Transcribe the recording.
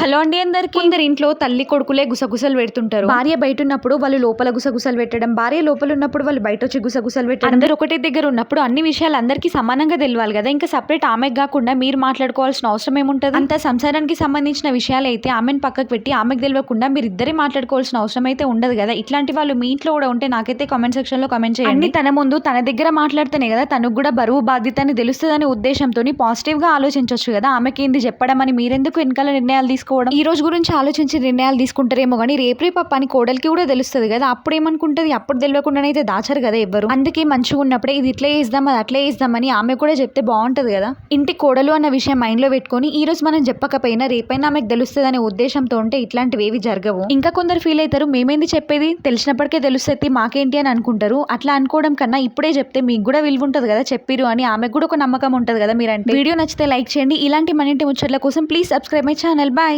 Hello అండి అందరికి. కొందరు ఇంట్లో తల్లి కొడుకులే గుసగుసలు పెడుతుంటారు. భార్య బయట ఉన్నప్పుడు వాళ్ళు లోపల గుసగుసలు పెట్టడం భార్య లోపల ఉన్నప్పుడు వాళ్ళు బయట వచ్చి గుసగుసలు పెట్టడం. అందరూ ఒకటే దగ్గర ఉన్నప్పుడు అన్ని విషయాలు అందరికీ సమానంగా తెలియాలి కదా. ఇంకా సపరేట్ ఆమెకు కాకుండా మీరు మాట్లాడుకోవాల్సిన అవసరం ఏముంటుంది? అంత సంసారానికి సంబంధించిన విషయాలు అయితే ఆమెను పక్కకు పెట్టి ఆమెకు తెలియకుండా మీరు ఇద్దరే మాట్లాడుకోవాల్సిన అవసరం అయితే ఉండదు కదా. ఇట్లాంటి వాళ్ళు మీ ఇంట్లో కూడా ఉంటే నాకైతే కామెంట్ సెక్షన్లో కామెంట్ చేయండి. తన ముందు తన దగ్గర మాట్లాడితేనే కదా తనకు కూడా బరువు బాధ్యత అని తెలుస్తుందనే ఉద్దేశంతో పాజిటివ్గా ఆలోచించవచ్చు కదా. ఆమెకి ఏంది చెప్పడం అని మీరెందుకు వెనకాల నిర్ణయాలు తీసుకోవడం ఈ రోజు గురించి ఆలోచించి నిర్ణయాలు తీసుకుంటారేమో కానీ రేపు రేపు పని కోడలికి కూడా తెలుస్తుంది కదా. అప్పుడు ఏమనుకుంటది అప్పుడు తెలియకుండానైతే దాచారు కదా ఎవ్వరు. అందుకే మంచిగా ఉన్నప్పుడే ఇది ఇట్లా వేద్దాం అది అట్లా వేద్దామని ఆమె కూడా చెప్తే బాగుంటది కదా. ఇంటి కోడలు అన్న విషయం మైండ్లో పెట్టుకొని ఈ రోజు మనం చెప్పకపోయినా రేపైనా ఆమెకు తెలుస్తుంది అనే ఉద్దేశంతో ఉంటే ఇట్లాంటివి ఏవి జరగవు. ఇంకా కొందరు ఫీల్ అవుతారు మేమేంది చెప్పేది? తెలిసినప్పటికే తెలుస్తుంది మాకేంటి అని అనుకుంటారు. అట్లా అనుకోవడం కన్నా ఇప్పుడే చెప్తే మీకు కూడా విలువ ఉంటుంది కదా చెప్పిరు అని ఆమెకు కూడా ఒక నమ్మకం ఉంటుంది కదా మీరంటే. వీడియో నచ్చితే లైక్ చేయండి. ఇలాంటి మన ఇంటి ముచ్చట్ల కోసం please subscribe my channel. Bye.